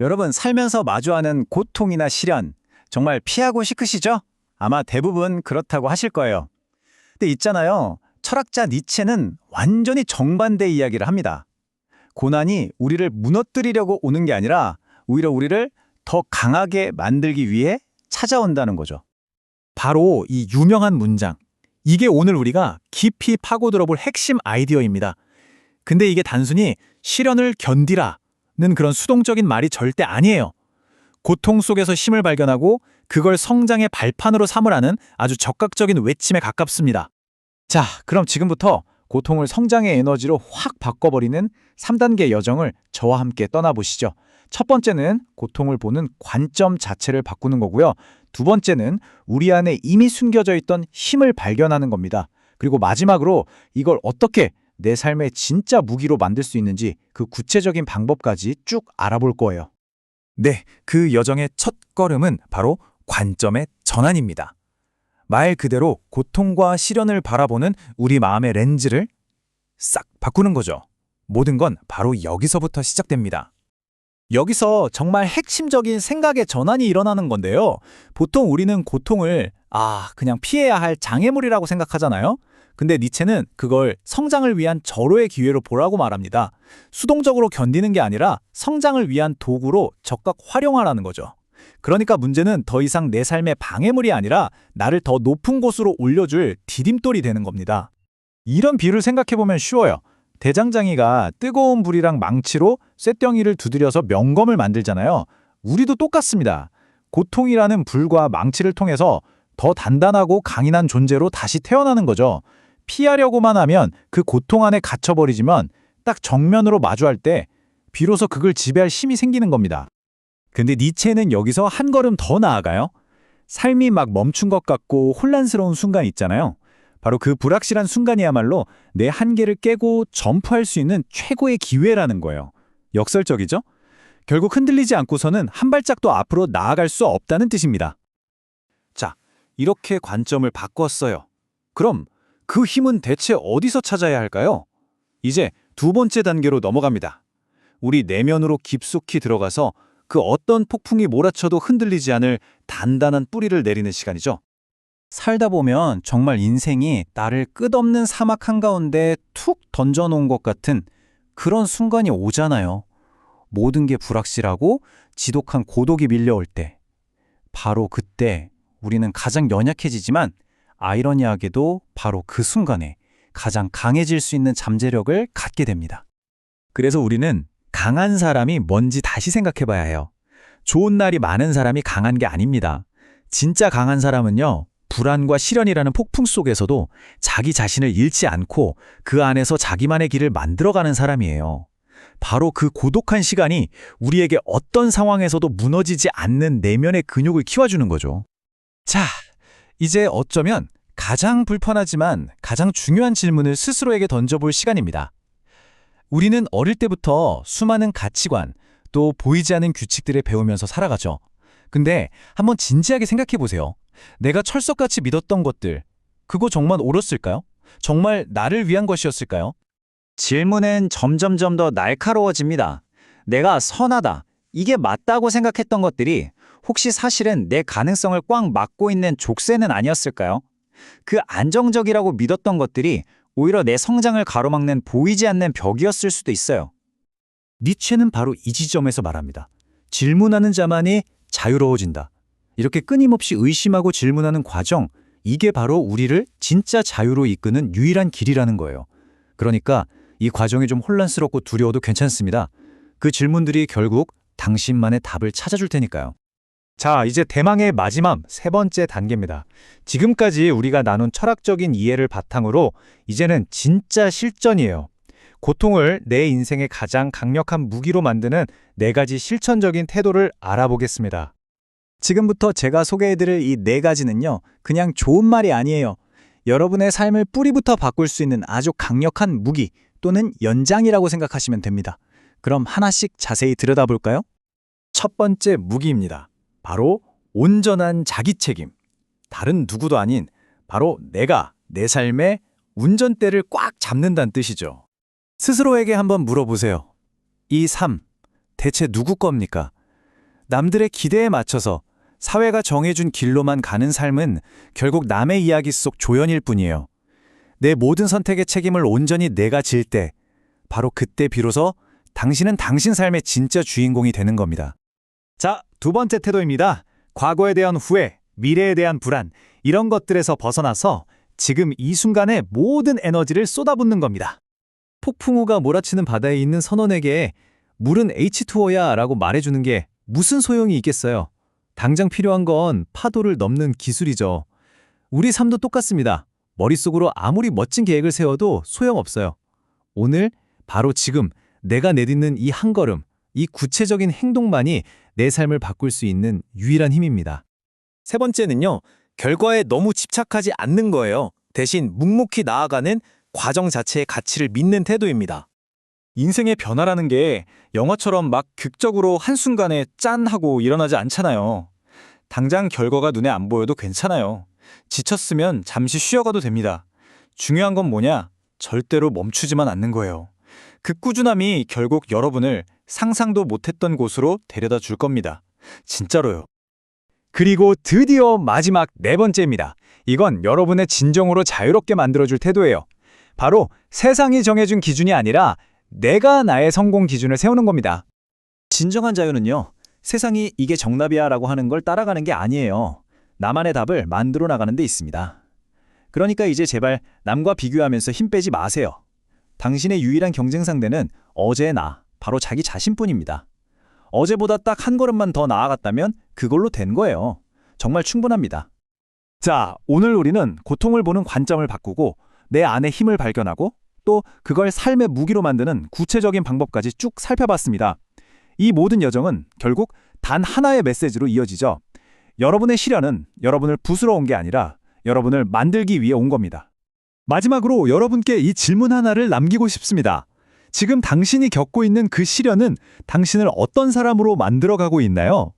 여러분 살면서 마주하는 고통이나 시련 정말 피하고 싶으시죠? 아마 대부분 그렇다고 하실 거예요. 근데 있잖아요. 철학자 니체는 완전히 정반대 이야기를 합니다. 고난이 우리를 무너뜨리려고 오는 게 아니라 오히려 우리를 더 강하게 만들기 위해 찾아온다는 거죠. 바로 이 유명한 문장. 이게 오늘 우리가 깊이 파고들어볼 핵심 아이디어입니다. 근데 이게 단순히 시련을 견디라 는 그런 수동적인 말이 절대 아니에요. 고통 속에서 힘을 발견하고 그걸 성장의 발판으로 삼으라는 아주 적극적인 외침에 가깝습니다. 자, 그럼 지금부터 고통을 성장의 에너지로 확 바꿔버리는 3단계 여정을 저와 함께 떠나보시죠. 첫 번째는 고통을 보는 관점 자체를 바꾸는 거고요. 두 번째는 우리 안에 이미 숨겨져 있던 힘을 발견하는 겁니다. 그리고 마지막으로 이걸 어떻게 내 삶의 진짜 무기로 만들 수 있는지 그 구체적인 방법까지 쭉 알아볼 거예요. 네, 그 여정의 첫 걸음은 바로 관점의 전환입니다. 말 그대로 고통과 시련을 바라보는 우리 마음의 렌즈를 싹 바꾸는 거죠. 모든 건 바로 여기서부터 시작됩니다. 여기서 정말 핵심적인 생각의 전환이 일어나는 건데요. 보통 우리는 고통을 아, 그냥 피해야 할 장애물이라고 생각하잖아요. 근데 니체는 그걸 성장을 위한 절호의 기회로 보라고 말합니다. 수동적으로 견디는 게 아니라 성장을 위한 도구로 적극 활용하라는 거죠. 그러니까 문제는 더 이상 내 삶의 방해물이 아니라 나를 더 높은 곳으로 올려줄 디딤돌이 되는 겁니다. 이런 비유를 생각해보면 쉬워요. 대장장이가 뜨거운 불이랑 망치로 쇳덩이를 두드려서 명검을 만들잖아요. 우리도 똑같습니다. 고통이라는 불과 망치를 통해서 더 단단하고 강인한 존재로 다시 태어나는 거죠. 피하려고만 하면 그 고통 안에 갇혀버리지만 딱 정면으로 마주할 때 비로소 그걸 지배할 힘이 생기는 겁니다. 근데 니체는 여기서 한 걸음 더 나아가요. 삶이 막 멈춘 것 같고 혼란스러운 순간 있잖아요. 바로 그 불확실한 순간이야말로 내 한계를 깨고 점프할 수 있는 최고의 기회라는 거예요. 역설적이죠? 결국 흔들리지 않고서는 한 발짝도 앞으로 나아갈 수 없다는 뜻입니다. 자, 이렇게 관점을 바꿨어요. 그럼 그 힘은 대체 어디서 찾아야 할까요? 이제 두 번째 단계로 넘어갑니다. 우리 내면으로 깊숙이 들어가서 그 어떤 폭풍이 몰아쳐도 흔들리지 않을 단단한 뿌리를 내리는 시간이죠. 살다 보면 정말 인생이 나를 끝없는 사막 한가운데 툭 던져놓은 것 같은 그런 순간이 오잖아요. 모든 게 불확실하고 지독한 고독이 밀려올 때. 바로 그때 우리는 가장 연약해지지만 아이러니하게도 바로 그 순간에 가장 강해질 수 있는 잠재력을 갖게 됩니다. 그래서 우리는 강한 사람이 뭔지 다시 생각해 봐야 해요. 좋은 날이 많은 사람이 강한 게 아닙니다. 진짜 강한 사람은요, 불안과 시련이라는 폭풍 속에서도 자기 자신을 잃지 않고 그 안에서 자기만의 길을 만들어가는 사람이에요. 바로 그 고독한 시간이 우리에게 어떤 상황에서도 무너지지 않는 내면의 근육을 키워주는 거죠. 자, 이제 어쩌면 가장 불편하지만 가장 중요한 질문을 스스로에게 던져볼 시간입니다. 우리는 어릴 때부터 수많은 가치관, 또 보이지 않는 규칙들을 배우면서 살아가죠. 근데 한번 진지하게 생각해 보세요. 내가 철석같이 믿었던 것들, 그거 정말 옳았을까요? 정말 나를 위한 것이었을까요? 질문은 점점점 더 날카로워집니다. 내가 선하다, 이게 맞다고 생각했던 것들이 혹시 사실은 내 가능성을 꽉 막고 있는 족쇄는 아니었을까요? 그 안정적이라고 믿었던 것들이 오히려 내 성장을 가로막는 보이지 않는 벽이었을 수도 있어요. 니체는 바로 이 지점에서 말합니다. 질문하는 자만이 자유로워진다. 이렇게 끊임없이 의심하고 질문하는 과정, 이게 바로 우리를 진짜 자유로 이끄는 유일한 길이라는 거예요. 그러니까 이 과정이 좀 혼란스럽고 두려워도 괜찮습니다. 그 질문들이 결국 당신만의 답을 찾아줄 테니까요. 자, 이제 대망의 마지막 세 번째 단계입니다. 지금까지 우리가 나눈 철학적인 이해를 바탕으로 이제는 진짜 실전이에요. 고통을 내 인생의 가장 강력한 무기로 만드는 네 가지 실천적인 태도를 알아보겠습니다. 지금부터 제가 소개해드릴 이 네 가지는요, 그냥 좋은 말이 아니에요. 여러분의 삶을 뿌리부터 바꿀 수 있는 아주 강력한 무기 또는 연장이라고 생각하시면 됩니다. 그럼 하나씩 자세히 들여다볼까요? 첫 번째 무기입니다. 바로 온전한 자기 책임. 다른 누구도 아닌 바로 내가 내 삶의 운전대를 꽉 잡는다는 뜻이죠. 스스로에게 한번 물어보세요. 이 삶, 대체 누구 겁니까? 남들의 기대에 맞춰서 사회가 정해준 길로만 가는 삶은 결국 남의 이야기 속 조연일 뿐이에요. 내 모든 선택의 책임을 온전히 내가 질 때, 바로 그때 비로소 당신은 당신 삶의 진짜 주인공이 되는 겁니다. 자, 두 번째 태도입니다. 과거에 대한 후회, 미래에 대한 불안, 이런 것들에서 벗어나서 지금 이 순간에 모든 에너지를 쏟아붓는 겁니다. 폭풍우가 몰아치는 바다에 있는 선원에게 물은 H2O야 라고 말해주는 게 무슨 소용이 있겠어요? 당장 필요한 건 파도를 넘는 기술이죠. 우리 삶도 똑같습니다. 머릿속으로 아무리 멋진 계획을 세워도 소용없어요. 오늘, 바로 지금, 내가 내딛는 이 한 걸음, 이 구체적인 행동만이 내 삶을 바꿀 수 있는 유일한 힘입니다. 세 번째는요, 결과에 너무 집착하지 않는 거예요. 대신 묵묵히 나아가는 과정 자체의 가치를 믿는 태도입니다. 인생의 변화라는 게 영화처럼 막 극적으로 한순간에 짠 하고 일어나지 않잖아요. 당장 결과가 눈에 안 보여도 괜찮아요. 지쳤으면 잠시 쉬어가도 됩니다. 중요한 건 뭐냐? 절대로 멈추지만 않는 거예요. 그 꾸준함이 결국 여러분을 상상도 못했던 곳으로 데려다 줄 겁니다. 진짜로요. 그리고 드디어 마지막 네 번째입니다. 이건 여러분의 진정으로 자유롭게 만들어줄 태도예요. 바로 세상이 정해준 기준이 아니라 내가 나의 성공 기준을 세우는 겁니다. 진정한 자유는요, 세상이 이게 정답이야 라고 하는 걸 따라가는 게 아니에요. 나만의 답을 만들어 나가는 데 있습니다. 그러니까 이제 제발 남과 비교하면서 힘 빼지 마세요. 당신의 유일한 경쟁 상대는 어제의 나, 바로 자기 자신뿐입니다. 어제보다 딱 한 걸음만 더 나아갔다면 그걸로 된 거예요. 정말 충분합니다. 자, 오늘 우리는 고통을 보는 관점을 바꾸고 내 안의 힘을 발견하고 또 그걸 삶의 무기로 만드는 구체적인 방법까지 쭉 살펴봤습니다. 이 모든 여정은 결국 단 하나의 메시지로 이어지죠. 여러분의 시련은 여러분을 부수러 온 게 아니라 여러분을 만들기 위해 온 겁니다. 마지막으로 여러분께 이 질문 하나를 남기고 싶습니다. 지금 당신이 겪고 있는 그 시련은 당신을 어떤 사람으로 만들어가고 있나요?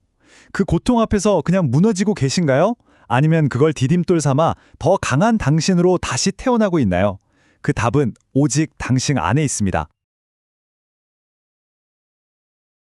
그 고통 앞에서 그냥 무너지고 계신가요? 아니면 그걸 디딤돌 삼아 더 강한 당신으로 다시 태어나고 있나요? 그 답은 오직 당신 안에 있습니다.